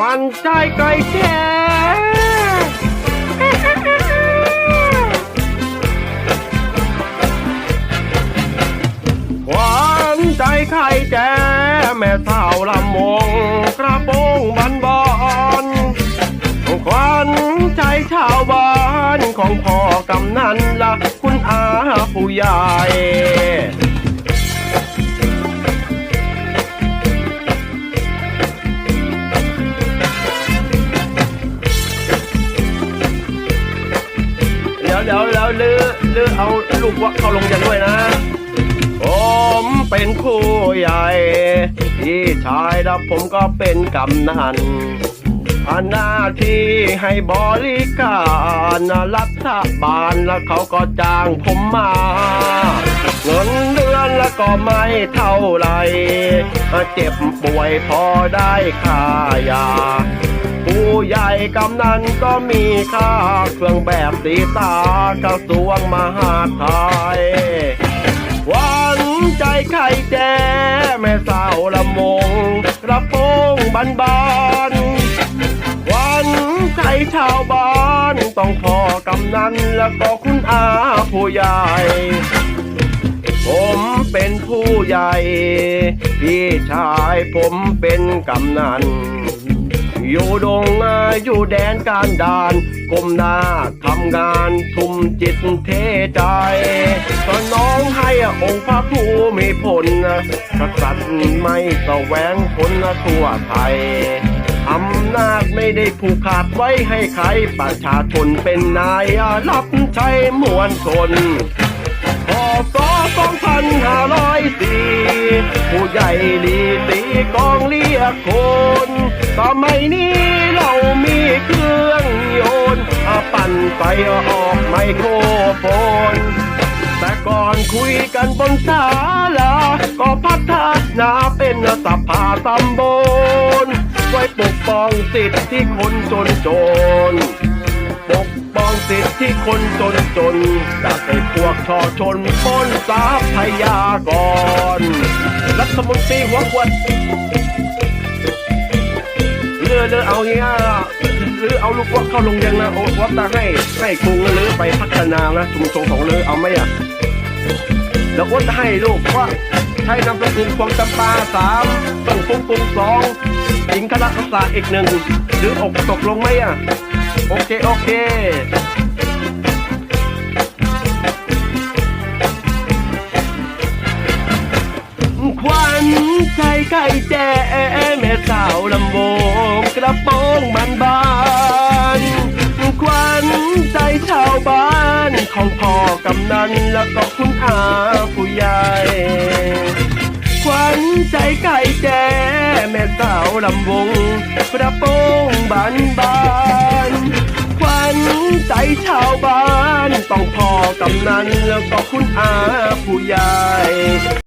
วันใจไก่แจ้หวานใจไข่แจ้แม่สาวลำวงกระโปรงบันบอนขวัญใจชาวบ้านของพ่อกำนันละคุณอาผู้ใหญ่ เดี๋ยวเดี๋ยวเดี๋ยวลือลือเอาลูกว่าเข้าลงยันด้วยนะ ผมเป็นครูใหญ่ พี่ชายแล้วผมก็เป็นกำนันอันหน้าที่ให้บริการรัฐบาลแล้วเขาก็จ้างผมมา เงินเดือนแล้วก็ไม่เท่าไร เจ็บป่วยพอได้ค่ายา กำนันก็มีค่า เครื่องแบบสีตากระทรวงมหาดไทยหวันใจไข่แจ้แม่สาวละมงกระโปงบันบานหวันใจชาวบ้านต้องพอกำนันแล้วก็คุณอาผู้ใหญ่ผมเป็นผู้ใหญ่ พี่ชายผมเป็นกำนัน อยู่ดงนาอยู่แดนการดานก้มหน้าทำงานทุ่มจิตเทใจตอนน้องให้องค์พระผู้มีผลกษัตริย์ไม่แสวงผลทั่วไทยอำนาจไม่ได้ผูกขาดไว้ให้ใคร ประชาชนเป็นนายรับใช้มวลชนพศ2504ผู้ใหญ่ลีตีกองเรียกคนสมัยนี้เรามีเครื่องโยนต์ปั่นไฟออกไมโครโฟน แต่ก่อนคุยกันบนศาลาก็พัฒนาเป็นสภาตำบลไว้ปกป้องสิทธิคนจนจน ปกป้องสิทธิคนจนจนจากไอ้พวกชอชนป้นทรัพยากรรัฐมนตรีหัวขวด อเลือเอาเฮียหรือเอาลูกวัดเข้าลงยังนะโอ้วัดตาให้ให้กรุงหรือไปพัฒนานะชุมชนของเลือเอาไหมอะเดี๋ยววัดให้ลูกว่าใช้นำสกุลควงจำปาสามต้องปุ้งปุ้งสองหญิงคณะศาสตร์อีกหนึ่งหรืออกตกลงไหมอะโอเคโอเค ใจไก่แจ้แม่สาวลำวงกระโปรงบานบานควันใจชาวบ้านของพ่อกำนันแล้วก็คุณอาผู้ใหญ่ขวัญใจไก่แจ้แม่สาวลำวงกระโปรงบานบานๆขวัญใจชาวบ้านต้องพอกำนันแล้วก็คุณอาผู้ใหญ่